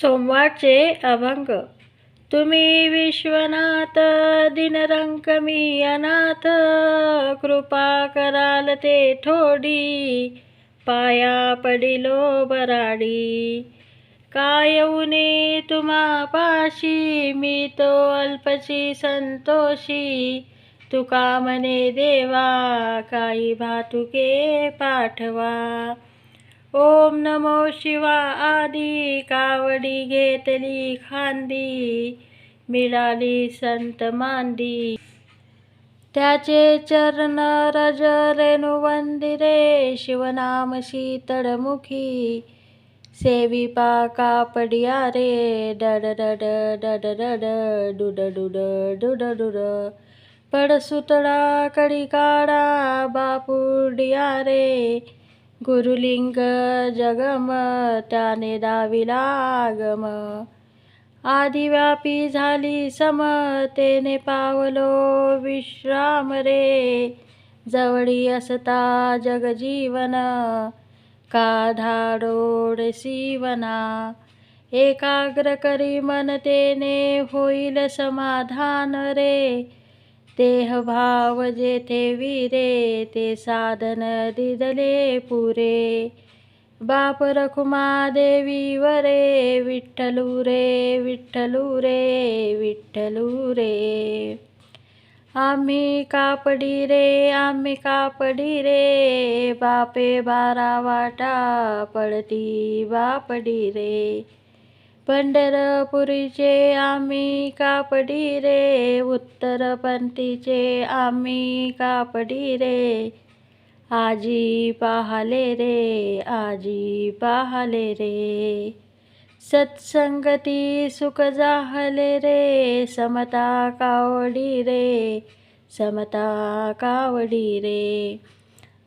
सोमवारचे अभंग. तुम्ही विश्वनाथ दिनरंक मी अनाथ कृपा कराल ते थोडी पाया पडिलो बराडी. काय उने तुम्हा पाशी मी तो अल्पची संतोषी. तुका मने देवा काही भातुके पाठवा. ओम नमो शिवा आदी कावडी घेतली खांदी मिळाली संत मांदी. त्याचे चरण रज रेणु वंदिरे शिवनाम शीतळमुखी सेवी पाका पडिया रे डड डड डड डड डुड डुड डुड डुड. पड सुतळा कडी काढा बापुडिया रे गुरुलिंग जगम त्याने दाविला आगम. आदिव्यापी झाली सम तेने पावलो विश्राम रे. जवळी असता जगजीवन का धाडोड सीवना. एकाग्र करी मन तेने होईल समाधान रे. देहभाव जेथे विरे ते साधन दिदले पुरे. बाप रखुमा देवी वरे विठ्ठलू रे विठ्ठलू रे विठ्ठलू रे. आम्ही कापडी रे आम्ही कापडी रे बापे बारा वाटा पडती बापडी रे. पंढरपुरीचे आम्ही कापडी रे उत्तरपंथीचे आम्ही कापडी रे. आजी पाहले रे आजी पाहले रे. सत्संगती सुख जाहले रे समता कावडी रे समता कावडी रे.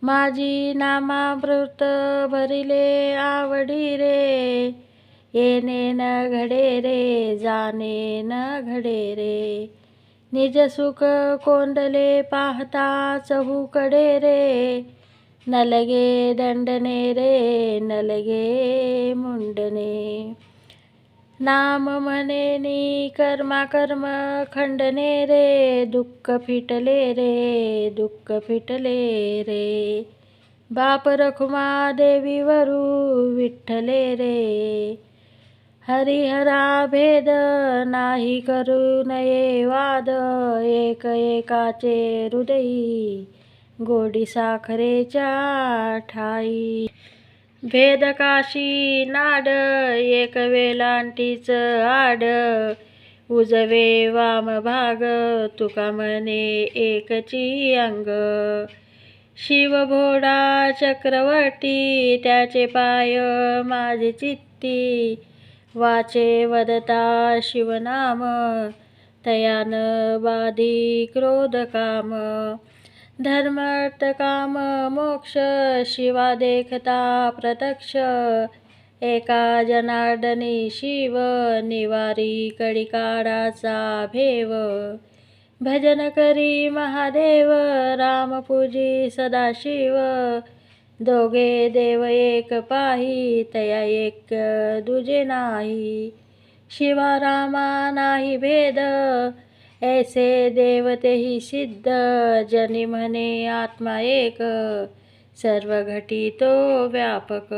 माझी नामामृत भरिले आवडी रे येणे न घडे रे जाणे न घडे रे निज सुख कोंडले पाहता चहूकडे रे न लगे दंडने रे न लगे मुंडने नाम मनेनी कर्मा कर्म खंडने रे दुःख फिटले रे दुःख फिटले रे बाप रखुमा देवीवरू विठ्ठले रे हरिहरा भेद नाही करू नये वाद एक एकाचे हृदयी गोडी साखरेच्या ठाई. भेद काशी नाड एक वेलांटीच आड उजवे वाम भाग तुका मने एकची अंग. शिव भोडा चक्रवर्ती त्याचे पाय माझे चित्ती वाचे वदता शिवनाम तयान बाधी क्रोध काम. धर्मार्थ काम मोक्ष शिवा देखता प्रत्यक्ष. एका जनार्दनी शिव निवारी कडिकाडाचा भेव. भजन करी महादेव रामपूजी सदाशिव. दोघे देव एक पाही तया एक दुजे नाही. शिवा रामा नाही भेद ऐसे देवतेही सिद्ध. जनी म्हणे आत्मा एक सर्व घटी तो व्यापक.